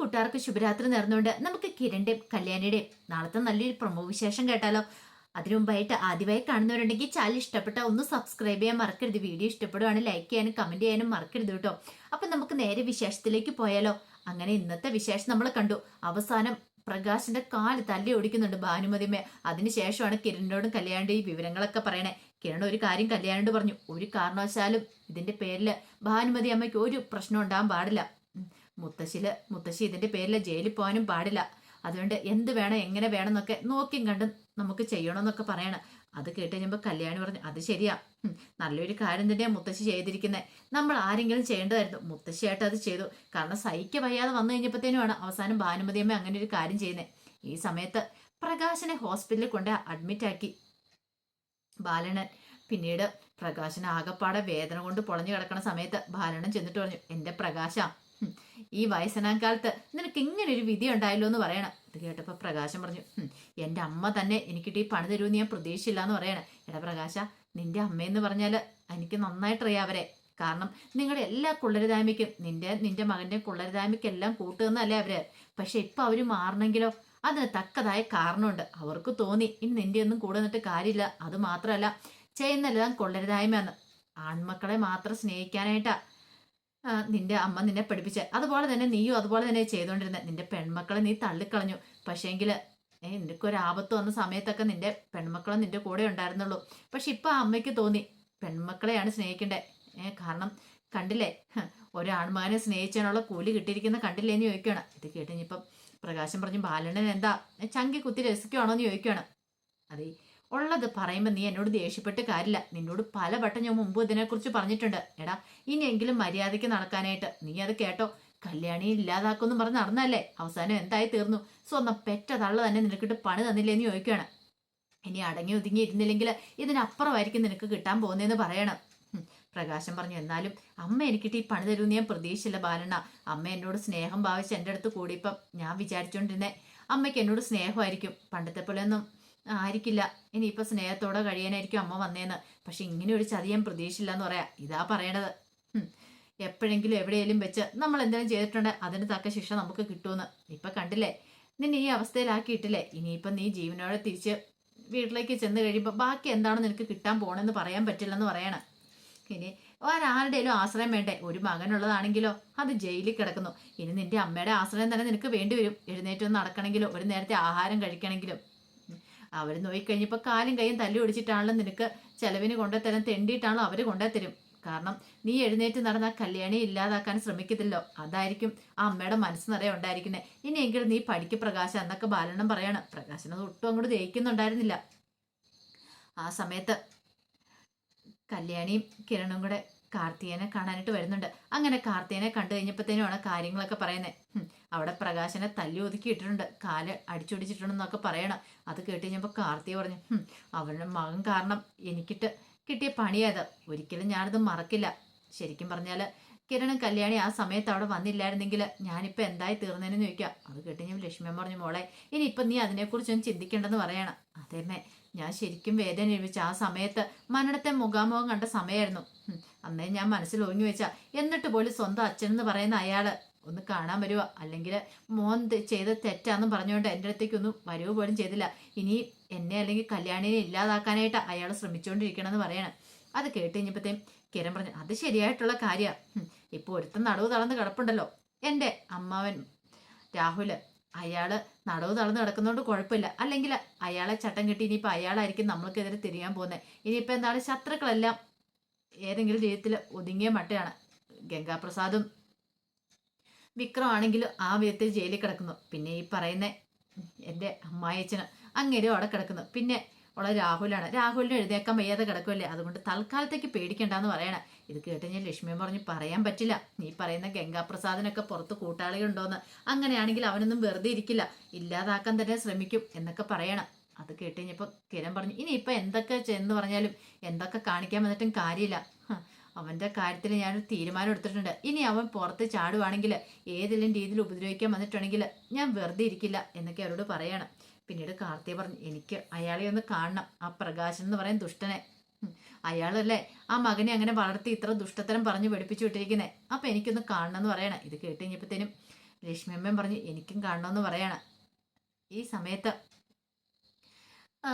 കൂട്ടുകാർക്ക് ശുഭരാത്രി നേർന്നുകൊണ്ട് നമുക്ക് കിരണിന്റെയും കല്യാണിയുടെയും നാളത്തെ നല്ലൊരു പ്രമോ വിശേഷം കേട്ടാലോ. അതിനു മുമ്പായിട്ട് ആദ്യമായി കാണുന്നവരുണ്ടെങ്കിൽ ചാനൽ ഇഷ്ടപ്പെട്ട ഒന്ന് സബ്സ്ക്രൈബ് ചെയ്യാൻ മറക്കരുത്. വീഡിയോ ഇഷ്ടപ്പെടുവാണെങ്കിൽ ലൈക്ക് ചെയ്യാനും കമന്റ് ചെയ്യാനും മറക്കരുത് കേട്ടോ. അപ്പൊ നമുക്ക് നേരെ വിശേഷത്തിലേക്ക് പോയാലോ. അങ്ങനെ ഇന്നത്തെ വിശേഷം നമ്മൾ കണ്ടു. അവസാനം പ്രകാശിന്റെ കാൽ തല്ലി ഓടിക്കുന്നുണ്ട് ഭാനുമതിമേ അതിനുശേഷമാണ് കിരണിനോടും കല്യാണിന്റെ ഈ വിവരങ്ങളൊക്കെ പറയണേ. കിരൺ ഒരു കാര്യം കല്യാണിനോട് പറഞ്ഞു. ഒരു കാരണവശാലും ഇതിന്റെ പേരിൽ ഭാനുമതി അമ്മയ്ക്ക് ഒരു പ്രശ്നം ഉണ്ടാകാൻ പാടില്ല. മുത്തശ്ശിൽ മുത്തശ്ശി ഇതിന്റെ പേരിൽ ജയിലിൽ പോകാനും പാടില്ല. അതുകൊണ്ട് എന്ത് വേണം എങ്ങനെ വേണം എന്നൊക്കെ നോക്കിയും കണ്ടും നമുക്ക് ചെയ്യണമെന്നൊക്കെ പറയണം. അത് കേട്ട് കഴിയുമ്പോൾ കല്യാണി പറഞ്ഞു അത് ശരിയാ. നല്ലൊരു കാര്യം തന്നെയാണ് മുത്തശ്ശി ചെയ്തിരിക്കുന്നത് നമ്മൾ ആരെങ്കിലും ചെയ്യേണ്ടതായിരുന്നു. മുത്തശ്ശിയായിട്ട് അത് ചെയ്തു. കാരണം സഹിക്ക വയ്യാതെ വന്നു കഴിഞ്ഞപ്പോഴത്തേനുമാണ് അവസാനം ഭാനുമതിയമ്മ അങ്ങനെ ഒരു കാര്യം ചെയ്യുന്നത് ഈ സമയത്ത് പ്രകാശനെ ഹോസ്പിറ്റലിൽ കൊണ്ട് അഡ്മിറ്റ് ആക്കി. ബാലണൻ പിന്നീട് പ്രകാശന് ആകപ്പാടെ വേദന കൊണ്ട് പൊളഞ്ഞു കിടക്കുന്ന സമയത്ത് ബാലണൻ ചെന്നിട്ട് പറഞ്ഞു എന്റെ പ്രകാശ. ഈ വയസ്സനാം കാലത്ത് നിനക്ക് ഇങ്ങനെ ഒരു വിധി ഉണ്ടായല്ലോ എന്ന് പറയണം. ഇത് കേട്ടപ്പോ പ്രകാശം പറഞ്ഞു എന്റെ അമ്മ തന്നെ എനിക്കിട്ട് ഈ പണി തരുമെന്ന് ഞാൻ പ്രതീക്ഷിച്ചില്ല എന്ന് പറയണേ. എടാ പ്രകാശ നിന്റെ അമ്മയെന്ന് പറഞ്ഞാൽ എനിക്ക് നന്നായിട്ടറിയാം അവരെ. കാരണം നിങ്ങളുടെ എല്ലാ കുള്ളരുതായ്മയ്ക്കും നിന്റെ നിന്റെ മകന്റെ കുള്ളരുതായ്മയ്ക്കെല്ലാം കൂട്ടുന്നല്ലേ അവർ. പക്ഷെ ഇപ്പൊ അവർ മാറണമെങ്കിലോ അതിന് തക്കതായ കാരണമുണ്ട്. അവർക്ക് തോന്നി ഇനി നിന്റെ ഒന്നും കൂടെ നിന്നിട്ട് കാര്യമില്ല. അത് മാത്രമല്ല ചെയ്യുന്നതെല്ലാം കൊള്ളരുതായ്മയെന്ന് ആൺമക്കളെ മാത്രം സ്നേഹിക്കാനായിട്ടാ. നിന്റെ അമ്മ നിന്നെ പഠിപ്പിച്ച. അതുപോലെ തന്നെ നീയും അതുപോലെ തന്നെ ചെയ്തുകൊണ്ടിരുന്നത് നിന്റെ പെൺമക്കളെ നീ തള്ളിക്കളഞ്ഞു. പക്ഷേങ്കിൽ ഏ നിനക്കൊരാപത്ത് വന്ന സമയത്തൊക്കെ നിന്റെ പെൺമക്കളെ നിന്റെ കൂടെ ഉണ്ടായിരുന്നുള്ളൂ. പക്ഷെ ഇപ്പൊ അമ്മയ്ക്ക് തോന്നി പെൺമക്കളെയാണ് സ്നേഹിക്കേണ്ടത് ഏ കാരണം കണ്ടില്ലേ? ഒരാൺമാനെ സ്നേഹിച്ചതിനുള്ള കൂലി കിട്ടിയിരിക്കുന്ന കണ്ടില്ലേ എന്ന് ചോദിക്കുകയാണ്. ഇത് കേട്ട് ഇനിയിപ്പം പ്രകാശം പറഞ്ഞു ബാലണ്ണൻ എന്താ? ചങ്കി കുത്തി രസിക്കുവാണോ? എന്ന് ചോദിക്കുകയാണ്. അതെ ഉള്ളത് പറയുമ്പോൾ നീ എന്നോട് ദേഷ്യപ്പെട്ട് കാര്യമില്ല. നിന്നോട് പല വട്ടം ഞാൻ മുമ്പ് ഇതിനെക്കുറിച്ച് പറഞ്ഞിട്ടുണ്ട്. എടാ ഇനിയെങ്കിലും മര്യാദയ്ക്ക് നടക്കാനായിട്ട് നീ അത് കേട്ടോ. കല്യാണി ഇല്ലാതാക്കുമെന്ന് പറഞ്ഞ് നടന്നല്ലേ അവസാനം എന്തായി തീർന്നു? സ്വന്തം പെറ്റ തള്ള തന്നെ നിനക്കിട്ട് പണി തന്നില്ലേ എന്ന് ചോദിക്കുകയാണ്. ഇനി അടങ്ങി ഒതുങ്ങി ഇരുന്നില്ലെങ്കിൽ ഇതിനപ്പുറമായിരിക്കും നിനക്ക് കിട്ടാൻ പോകുന്നതെന്ന് പറയണം. പ്രകാശം പറഞ്ഞു എന്നാലും അമ്മ എനിക്കിട്ട് ഈ പണി തരുമെന്ന് ഞാൻ പ്രതീക്ഷിച്ചില്ല ബാലണ്ണ. അമ്മ എന്നോട് സ്നേഹം ഭാവിച്ച് എന്റെ അടുത്ത് കൂടിയപ്പം ഞാൻ വിചാരിച്ചുകൊണ്ടിരുന്നേ അമ്മയ്ക്ക് എന്നോട് സ്നേഹമായിരിക്കും. പണ്ടത്തെ പോലെയൊന്നും ആയിരിക്കില്ല. ഇനിയിപ്പോൾ സ്നേഹത്തോടെ കഴിയാനായിരിക്കും അമ്മ വന്നേന്ന്. പക്ഷെ ഇങ്ങനെ ഒരു ചതി ഞാൻ പ്രതീക്ഷയില്ല എന്ന് പറയാ. ഇതാ പറയണത്. എപ്പോഴെങ്കിലും എവിടെയെങ്കിലും വെച്ച് നമ്മൾ എന്തെങ്കിലും ചെയ്തിട്ടുണ്ട് അതിന് തക്ക ശിക്ഷ നമുക്ക് കിട്ടുമെന്ന്. ഇപ്പൊ കണ്ടില്ലേ? നിന്നെ ഈ അവസ്ഥയിലാക്കിയിട്ടില്ലേ? ഇനിയിപ്പം നീ ജീവനോടെ തിരിച്ച് വീട്ടിലേക്ക് ചെന്ന് കഴിയുമ്പോൾ ബാക്കി എന്താണോ നിനക്ക് കിട്ടാൻ പോണെന്ന് പറയാൻ പറ്റില്ലെന്ന് പറയണം. ഇനി ഒരാരുടെയും ആശ്രയം വേണ്ടേ? ഒരു മകനുള്ളതാണെങ്കിലോ? അത് ജയിലിൽ കിടക്കുന്നു. ഇനി നിന്റെ അമ്മയുടെ ആശ്രയം തന്നെ നിനക്ക് വേണ്ടി വരും. എഴുന്നേറ്റ് ഒന്ന് നടക്കണമെങ്കിലോ ഒരു നേരത്തെ ആഹാരം കഴിക്കണമെങ്കിലും അവർ നോക്കിക്കഴിഞ്ഞപ്പോൾ കാലും കൈയും തല്ലി ഒടിച്ചിട്ടാണല്ലോ നിനക്ക് ചെലവിന് കൊണ്ടുത്തരാൻ തെണ്ടിയിട്ടാണോ അവർ കൊണ്ടുത്തരും. കാരണം നീ എഴുന്നേറ്റ് നടന്ന കല്യാണി ഇല്ലാതാക്കാൻ ശ്രമിക്കത്തില്ലോ അതായിരിക്കും ആ അമ്മയുടെ മനസ്സ് നിറയെ ഉണ്ടായിരിക്കുന്നത് ഇനിയെങ്കിലും നീ പഠിക്ക് പ്രകാശം എന്നൊക്കെ ബാലണ്ണം പറയാണ്. പ്രകാശനം ഒട്ടും അങ്ങോട്ട് ദഹിക്കുന്നുണ്ടായിരുന്നില്ല. ആ സമയത്ത് കല്യാണിയും കിരണും കൂടെ കാർത്തികനെ കാണാനായിട്ട് വരുന്നുണ്ട്. അങ്ങനെ കാർത്തികനെ കണ്ടു കഴിഞ്ഞപ്പോഴത്തേനുമാണ് കാര്യങ്ങളൊക്കെ പറയുന്നത്. അവിടെ പ്രകാശനെ തല്ലി ഒതുക്കി ഇട്ടിട്ടുണ്ട്. കാൽ അടിച്ചൊടിച്ചിട്ടുണ്ടെന്നൊക്കെ പറയണം. അത് കേട്ട് കഴിഞ്ഞപ്പോൾ പറഞ്ഞു "ഹും, അവരുടെ മകൻ കാരണം എനിക്കിട്ട് കിട്ടിയ പണിയത് ഒരിക്കലും ഞാനത് മറക്കില്ല. ശരിക്കും പറഞ്ഞാൽ കിരണും കല്യാണി ആ സമയത്ത് അവിടെ വന്നില്ലായിരുന്നെങ്കിൽ ഞാനിപ്പോൾ എന്തായി തീർന്നതെന്ന് ചോദിക്കാം. അത് കേട്ട് ഞാൻ ലക്ഷ്മിയമ്മ പറഞ്ഞു മോളെ ഇനിയിപ്പം നീ അതിനെക്കുറിച്ചൊന്നും ചിന്തിക്കേണ്ടെന്ന് പറയണം. അതേമേ ഞാൻ ശരിക്കും വേദന അനുഭവിച്ച ആ സമയത്ത് മരണത്തെ മുഖാമുഖം കണ്ട സമയമായിരുന്നു. അന്നേ ഞാൻ മനസ്സിൽ ഒഴിഞ്ഞു വെച്ച എന്നിട്ട് പോലും സ്വന്തം അച്ഛൻ എന്ന് പറയുന്ന അയാൾ ഒന്ന് കാണാൻ വരുവോ? അല്ലെങ്കിൽ മോൻ ചെയ്ത തെറ്റാന്ന് പറഞ്ഞുകൊണ്ട് എന്റെ അടുത്തേക്ക് ഒന്നും വരുവോ പോലും ചെയ്തില്ല. ഇനി എന്നെ അല്ലെങ്കിൽ കല്യാണിനെ ഇല്ലാതാക്കാനായിട്ട് അയാൾ ശ്രമിച്ചുകൊണ്ടിരിക്കണമെന്ന് പറയണം. അത് കേട്ട് കഴിഞ്ഞപ്പോഴത്തേയും കിരൺ പറഞ്ഞു അത് ശരിയായിട്ടുള്ള കാര്യമാണ് ഇപ്പോൾ ഒരുത്തൻ നടവ് തളർന്ന് കിടപ്പുണ്ടല്ലോ. എന്റെ അമ്മാവൻ രാഹുൽ അയാൾ നടവ് തളർന്ന് കിടക്കുന്നതുകൊണ്ട് കുഴപ്പമില്ല. അല്ലെങ്കിൽ അയാളെ ചട്ടം കിട്ടി ഇനിയിപ്പോൾ അയാളായിരിക്കും നമ്മൾക്കെതിരെ തിരിയാൻ പോകുന്നത് ഇനിയിപ്പോൾ എന്താണ്? ശത്രുക്കളെല്ലാം ഏതെങ്കിലും രീതിയിൽ ഒതുങ്ങിയ മട്ടയാണ് ഗംഗാപ്രസാദും. വിക്രമാണെങ്കിലും ആ വിധത്തിൽ ജയിലിൽ കിടക്കുന്നു. പിന്നെ ഈ പറയുന്ന എന്റെ അമ്മായച്ചന് അങ്ങേരും അവിടെ കിടക്കുന്നു. പിന്നെ ഉള്ള രാഹുലാണ്. രാഹുലിനെ എഴുന്നേക്കാൻ വയ്യാതെ കിടക്കുമല്ലേ അതുകൊണ്ട് തൽക്കാലത്തേക്ക് പേടിക്കണ്ടെന്ന് പറയണേ. ഇത് കേട്ട് ഞാൻ ലക്ഷ്മിയും പറഞ്ഞ് പറയാൻ പറ്റില്ല. നീ പറയുന്ന ഗംഗാപ്രസാദിനൊക്കെ പുറത്ത് കൂട്ടാളികളുണ്ടോന്ന്? അങ്ങനെയാണെങ്കിൽ അവനൊന്നും വെറുതെ ഇരിക്കില്ല. ഇല്ലാതാക്കാൻ തന്നെ ശ്രമിക്കും എന്നൊക്കെ പറയണം. അത് കേട്ട് കഴിഞ്ഞപ്പോൾ കിരൺ പറഞ്ഞു ഇനി ഇപ്പം എന്തൊക്കെ ചെന്ന് പറഞ്ഞാലും എന്തൊക്കെ കാണിക്കാൻ വന്നിട്ടും കാര്യമില്ല. അവന്റെ കാര്യത്തിൽ ഞാൻ തീരുമാനം എടുത്തിട്ടുണ്ട്. ഇനി അവൻ പുറത്ത് ചാടുവാണെങ്കിൽ ഏതെങ്കിലും രീതിയിൽ ഉപദ്രവിക്കാൻ വന്നിട്ടുണ്ടെങ്കിൽ ഞാൻ വെറുതെ ഇരിക്കില്ല എന്നൊക്കെ അവരോട് പറയണം. പിന്നീട് കാർത്തിക പറഞ്ഞു എനിക്ക് അയാളെ ഒന്ന് കാണണം. ആ പ്രകാശൻ എന്ന് പറയാൻ ദുഷ്ടനെ. അയാളല്ലേ ആ മകനെ അങ്ങനെ വളർത്തി ഇത്ര ദുഷ്ടത്തരം പറഞ്ഞു പഠിപ്പിച്ചു വിട്ടിരിക്കുന്നത് അപ്പം എനിക്കൊന്ന് കാണണം എന്ന് പറയണം. ഇത് കേട്ട് കഴിഞ്ഞപ്പോഴത്തേനും ലക്ഷ്മിയമ്മയും പറഞ്ഞു എനിക്കും കാണണമെന്ന് പറയണം. ഈ സമയത്ത് ആ,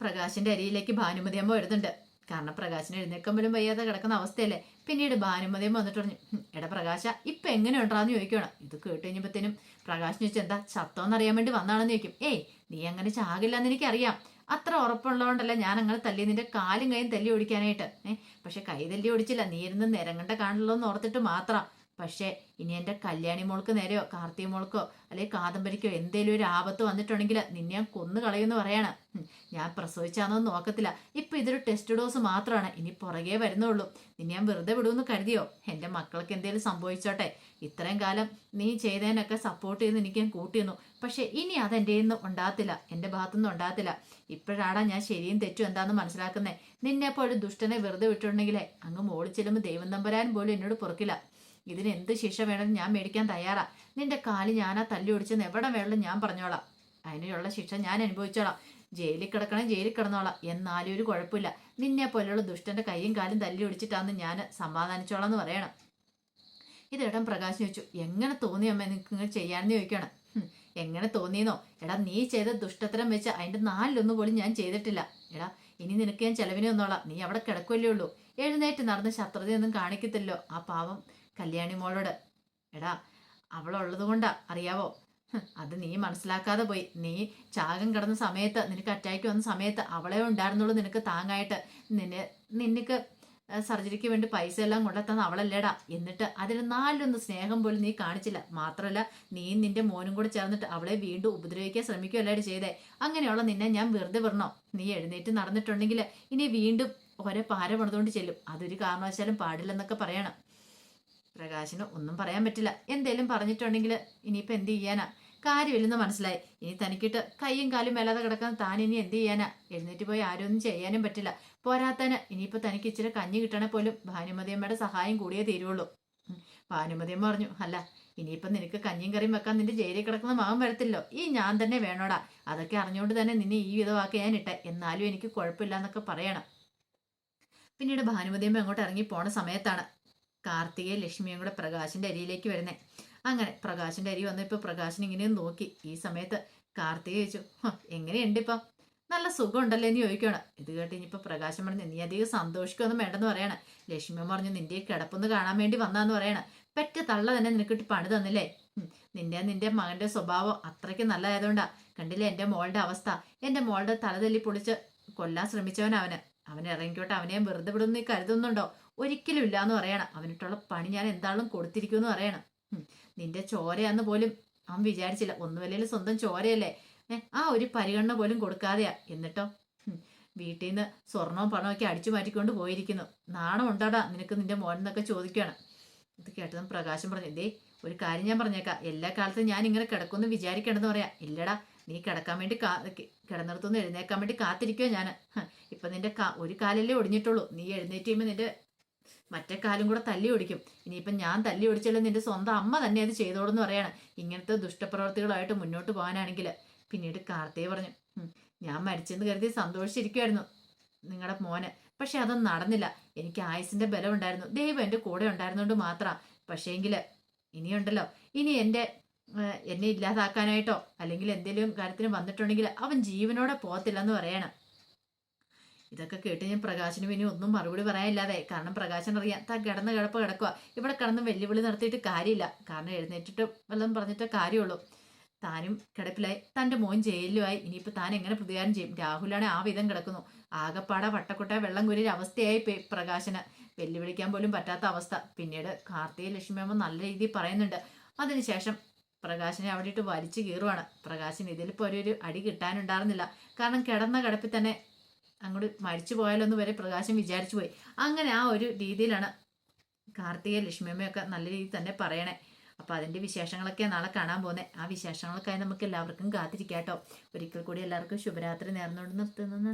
പ്രകാശിന്റെ അരിയിലേക്ക് ഭാനുമതി അമ്മ വരുന്നുണ്ട്. കാരണം പ്രകാശിന് എഴുന്നേക്കം പോലും വയ്യാതെ കിടക്കുന്ന അവസ്ഥയല്ലേ? പിന്നീട് ഭാനുമതി അമ്മ വന്നിട്ട് പറഞ്ഞു "ഹും, എടാ പ്രകാശ ഇപ്പൊ എങ്ങനെ ഉണ്ടാന്ന് ചോദിക്കണം ഇത് കേട്ട് കഴിഞ്ഞപ്പോഴത്തേനും പ്രകാശിന് ചോദിച്ചു എന്താ ചത്തോന്നറിയാൻ വേണ്ടി വന്നാണെന്ന് ചോദിക്കും. ഏയ് നീ അങ്ങനെ ചാകില്ലെന്ന് എനിക്കറിയാം. അത്ര ഉറപ്പുള്ളതുകൊണ്ടല്ല ഞാൻ അങ്ങനെ തല്ലി നിന്റെ കാലും കൈയും തല്ലി ഓടിക്കാനായിട്ട്. ഏഹ് പക്ഷെ കൈ തല്ലി ഓടിച്ചില്ല. നീ ഇരുന്ന് നിരങ്ങണ്ട കാണുള്ളൂ എന്ന് ഓർത്തിട്ട് മാത്രം. പക്ഷേ ഇനി എന്റെ കല്യാണി മോൾക്ക് നേരെയോ കാർത്തിക മോൾക്കോ അല്ലെങ്കിൽ കാദംബരിക്കോ എന്തേലും ഒരു ആപത്ത് വന്നിട്ടുണ്ടെങ്കിൽ നിന്നെ ഞാൻ കൊന്നു കളയുമെന്ന് പറയാണ്. ഞാൻ പ്രസവിച്ചാന്നൊന്നും നോക്കത്തില്ല. ഇപ്പൊ ഇതൊരു ടെസ്റ്റ് ഡോസ് മാത്രമാണ്. ഇനി പുറകെ വരുന്നുള്ളൂ. നിന്നെ ഞാൻ വെറുതെ വിടുമെന്ന് കരുതിയോ? എന്റെ മക്കൾക്ക് എന്തേലും സംഭവിച്ചോട്ടെ. ഇത്രയും കാലം നീ ചെയ്തതിനൊക്കെ സപ്പോർട്ട് ചെയ്ത് എനിക്ക് ഞാൻ കൂട്ടിയിരുന്നു പക്ഷേ ഇനി അതെന്റെ നിന്ന് ഉണ്ടാകത്തില്ല. എന്റെ ഭാഗത്തുനിന്ന് ഉണ്ടാകത്തില്ല. ഇപ്പോഴാടാ ഞാൻ ശരിയും തെറ്റും എന്താന്ന് മനസ്സിലാക്കുന്നേ? നിന്നെ ഒരു ദുഷ്ടനെ വെറുതെ വിട്ടിട്ടുണ്ടെങ്കിലേ അങ്ങ് മോളിച്ചെല്ലുമ്പോൾ ദൈവം തമ്പരാൻ പോലും എന്നോട് പൊറുക്കില്ല. ഇതിന് എന്ത് ശിക്ഷ വേണമെന്ന് ഞാൻ മേടിക്കാൻ തയ്യാറാ. നിന്റെ കാലി ഞാനാ തല്ലി ഒടിച്ചെന്ന് എവിടെ വേണമെങ്കിലും ഞാൻ പറഞ്ഞോളാം. അതിനുള്ള ശിക്ഷ ഞാൻ അനുഭവിച്ചോളാം. ജയിലിൽ കിടക്കണം ജയിലിൽ കിടന്നോളാം. എന്നാലും ഒരു കുഴപ്പമില്ല. നിന്നെ പോലെയുള്ള ദുഷ്ടന്റെ കൈയും കാലും തല്ലി ഒടിച്ചിട്ടാന്ന് ഞാൻ സമാധാനിച്ചോളാം എന്ന് പറയണം ഇതിടം പ്രകാശ് ചോദിച്ചു എങ്ങനെ തോന്നി അമ്മ നിങ്ങൾക്ക് ഇങ്ങനെ ചെയ്യാമെന്ന് ചോദിക്കണം? "ഹും, എങ്ങനെ തോന്നിയെന്നോ? എടാ നീ ചെയ്ത ദുഷ്ടത്തരം വെച്ച് അതിന്റെ നാലിലൊന്നും പോലും ഞാൻ ചെയ്തിട്ടില്ല. എടാ ഇനി നിനക്ക് ഞാൻ ചെലവിനെ ഒന്നോളാം. നീ അവിടെ കിടക്കുമല്ലേ ഉള്ളൂ. എഴുന്നേറ്റ് നടന്ന് ശത്രുതയൊന്നും കാണിക്കത്തില്ലോ ആ പാവം കല്യാണി മോളോട് എടാ അവളുള്ളത് കൊണ്ടാ അറിയാവോ? അത് നീ മനസ്സിലാക്കാതെ പോയി. നീ ചാകം കിടന്ന സമയത്ത് നിനക്ക് അറ്റാക്ക് വന്ന സമയത്ത് അവളെ ഉണ്ടായിരുന്നുള്ളൂ നിനക്ക് താങ്ങായിട്ട്. നിന്നെ നിനക്ക് സർജറിക്ക് വേണ്ടി പൈസ എല്ലാം കൊണ്ടെത്താൻ അവളല്ലേടാ. എന്നിട്ട് അതിന് നാലിലൊന്ന് സ്നേഹം പോലും നീ കാണിച്ചില്ല. മാത്രമല്ല നീ നിന്റെ മോനും കൂടെ ചേർന്നിട്ട് അവളെ വീണ്ടും ഉപദ്രവിക്കാൻ ശ്രമിക്കുകയല്ലേടി ചെയ്തേ. അങ്ങനെയുള്ള നിന്നെ ഞാൻ വെറുതെ വിടണോ? നീ എഴുന്നേറ്റ് നടന്നിട്ടുണ്ടെങ്കിൽ ഇനി വീണ്ടും ഒരേ പാര പണിതുകൊണ്ട് ചെല്ലും. അതൊരു കാരണവശാലും പാടില്ലെന്നൊക്കെ പറയണം. പ്രകാശിന് ഒന്നും പറയാൻ പറ്റില്ല. എന്തേലും പറഞ്ഞിട്ടുണ്ടെങ്കിൽ ഇനിയിപ്പോൾ എന്ത് ചെയ്യാനാ? കാര്യമില്ലെന്ന് മനസ്സിലായി. ഇനി തനിക്കിട്ട് കൈയും കാലും മേലാതെ കിടക്കാൻ താൻ ഇനി എന്ത് ചെയ്യാനാ? എഴുന്നേറ്റ് പോയി ആരും ഒന്നും ചെയ്യാനും പറ്റില്ല. പോരാത്തന് ഇനിയിപ്പോൾ തനിക്ക് ഇച്ചിരി കഞ്ഞി കിട്ടണേ പോലും ഭാനുമതിയമ്മയുടെ സഹായം കൂടിയേ തീരുള്ളൂ. ഭാനുമതിയമ്മ പറഞ്ഞു അല്ല ഇനിയിപ്പം നിനക്ക് കഞ്ഞിയും കറിയും വെക്കാൻ നിന്റെ ജയിലിൽ കിടക്കുന്ന മകൻ വരത്തില്ലോ. ഈ ഞാൻ തന്നെ വേണോടാ. അതൊക്കെ അറിഞ്ഞുകൊണ്ട് തന്നെ നിന്നെ ഈ വിധമാക്കി ഞാൻ ഇട്ടെ. എന്നാലും എനിക്ക് കുഴപ്പമില്ല എന്നൊക്കെ പറയണം. പിന്നീട് ഭാനുമതിയമ്മ അങ്ങോട്ട് ഇറങ്ങി പോണ സമയത്താണ് കാർത്തികയും ലക്ഷ്മിയും കൂടെ പ്രകാശിന്റെ അരിയിലേക്ക് വരുന്നേ. അങ്ങനെ പ്രകാശിന്റെ അരി വന്നപ്പോൾ പ്രകാശൻ ഇങ്ങനെയും നോക്കി. ഈ സമയത്ത് കാർത്തിക ചോദിച്ചു "ഹ, എങ്ങനെയുണ്ട് ഇപ്പം? നല്ല സുഖമുണ്ടല്ലോ എന്ന് ചോദിക്കണം ഇത് കേട്ട് ഇനിയിപ്പോൾ പ്രകാശം പറഞ്ഞു നീ അധികം സന്തോഷിക്കൊന്നും വേണ്ടെന്ന് പറയണം. ലക്ഷ്മി പറഞ്ഞു നിന്റെ കിടപ്പൊന്ന് കാണാൻ വേണ്ടി വന്നാന്ന് പറയണം. പെറ്റ തള്ള തന്നെ നിനക്കിട്ട് പണി തന്നില്ലേ? നിന്റെ നിന്റെ മകന്റെ സ്വഭാവം അത്രയ്ക്ക് നല്ലതായതുകൊണ്ടാ. കണ്ടില്ലേ എന്റെ മോളുടെ അവസ്ഥ? എന്റെ മോളുടെ തലതല്ലി പൊളിച്ച് കൊല്ലാൻ ശ്രമിച്ചവൻ അവന്. അവൻ ഇറങ്ങിക്കോട്ടെ അവനെ വെറുതെ വിടുന്നു കരുതുന്നുണ്ടോ? ഒരിക്കലും ഇല്ല എന്ന് പറയണം. അവനിട്ടുള്ള പണി ഞാൻ എന്താളും കൊടുത്തിരിക്കുമെന്ന് പറയണം. നിന്റെ ചോരയാന്ന് പോലും അവൻ വിചാരിച്ചില്ല. ഒന്നുമല്ലേ സ്വന്തം ചോരയല്ലേ? ആ ഒരു പരിഗണന പോലും കൊടുക്കാതെയാ. എന്നിട്ടോ. വീട്ടിൽ നിന്ന് സ്വർണവും ഒക്കെ അടിച്ചു മാറ്റിക്കൊണ്ട് പോയിരിക്കുന്നു. നാണം ഉണ്ടോടാ നിനക്ക് നിന്റെ മോൻ എന്നൊക്കെ ചോദിക്കുകയാണ് ഇത് കേട്ടതും പ്രകാശം പറഞ്ഞു ദേ ഒരു കാര്യം ഞാൻ പറഞ്ഞേക്കാം. എല്ലാ കാലത്തും ഞാൻ ഇങ്ങനെ കിടക്കുമെന്ന് വിചാരിക്കണമെന്ന് പറയാം. ഇല്ലടാ നീ കിടക്കാൻ വേണ്ടി കാ കിടന്നിടത്തുനിന്ന് എഴുന്നേക്കാൻ വേണ്ടി കാത്തിരിക്കുവോ ഞാൻ ഇപ്പൊ നിന്റെ കാ ഒരു കാലല്ലേ ഒടിഞ്ഞിട്ടുള്ളൂ. നീ എഴുന്നേറ്റ് കഴിയുമ്പോൾ നിന്റെ മറ്റേ കാലും കൂടെ തല്ലി ഓടിക്കും. ഇനിയിപ്പം ഞാൻ തല്ലി ഓടിച്ചാലും നിന്റെ സ്വന്തം അമ്മ തന്നെ അത് ചെയ്തോളെന്ന് പറയാണ്. ഇങ്ങനത്തെ ദുഷ്ടപ്രവർത്തികളായിട്ട് മുന്നോട്ട് പോകാനാണെങ്കിൽ. പിന്നീട് കാർത്തിക പറഞ്ഞു ഞാൻ മരിച്ചെന്ന് കരുതി സന്തോഷിച്ചിരിക്കുമായിരുന്നു നിങ്ങളുടെ മോന്. പക്ഷെ അതൊന്നും നടന്നില്ല. എനിക്ക് ആയുസിന്റെ ബലം ഉണ്ടായിരുന്നു ദൈവം എന്റെ കൂടെ ഉണ്ടായിരുന്നോണ്ട് മാത്രം. പക്ഷേങ്കിൽ ഇനിയുണ്ടല്ലോ. ഇനി എന്റെ എന്നെ ഇല്ലാതാക്കാനായിട്ടോ അല്ലെങ്കിൽ എന്തെങ്കിലും കാര്യത്തിന് വന്നിട്ടുണ്ടെങ്കിൽ അവൻ ജീവനോടെ പോകത്തില്ലെന്ന് പറയണം. ഇതൊക്കെ കേട്ട് ഞാൻ പ്രകാശിന് പിന്നെ ഒന്നും മറുപടി പറയാനില്ലാതെ കാരണം പ്രകാശൻ അറിയാം താൻ കിടന്ന് കിടപ്പ് കിടക്കുക ഇവിടെ കിടന്ന് വെല്ലുവിളി നടത്തിയിട്ട് കാര്യമില്ല. കാരണം എഴുന്നേറ്റിട്ട് വല്ലതും പറഞ്ഞിട്ട് കാര്യമുള്ളൂ. താനും കിടപ്പിലായി. തന്റെ മോൻ ജയിലിലുമായി. ഇനിയിപ്പോൾ താൻ എങ്ങനെ പ്രതികാരം ചെയ്യും? രാഹുലാണ് ആ വിധം കിടക്കുന്നു. ആകപ്പാട വട്ടക്കുട്ട വെള്ളം കുരിയ അവസ്ഥയായി പ്രകാശന്. വെല്ലുവിളിക്കാൻ പോലും പറ്റാത്ത അവസ്ഥ. പിന്നീട് കാർത്തിക ലക്ഷ്മിയമ്മ നല്ല രീതിയിൽ പറയുന്നുണ്ട്. അതിനുശേഷം പ്രകാശിനെ അവിടെ ഇട്ട് വലിച്ചു കീറുവാണ്. പ്രകാശിന് ഇതിലിപ്പോൾ ഒരു അടി കിട്ടാനുണ്ടായിരുന്നില്ല. കാരണം കിടന്ന കിടപ്പിൽ തന്നെ അങ്ങോട്ട് മരിച്ചു പോയാലോ എന്ന് വരെ പ്രകാശം വിചാരിച്ചു പോയി. അങ്ങനെ ആ ഒരു രീതിയിലാണ് കാർത്തിക ലക്ഷ്മിയമ്മയൊക്കെ നല്ല രീതിയിൽ തന്നെ പറയണേ. അപ്പോൾ അതിന്റെ വിശേഷങ്ങളൊക്കെ നാളെ കാണാൻ പോകുന്നത് ആ വിശേഷങ്ങൾക്കായി നമുക്ക് എല്ലാവർക്കും കാത്തിരിക്കാം കേട്ടോ ഒരിക്കൽ കൂടി എല്ലാവർക്കും ശുഭരാത്രി നേർന്നുകൊണ്ട് നിർത്തുന്നു.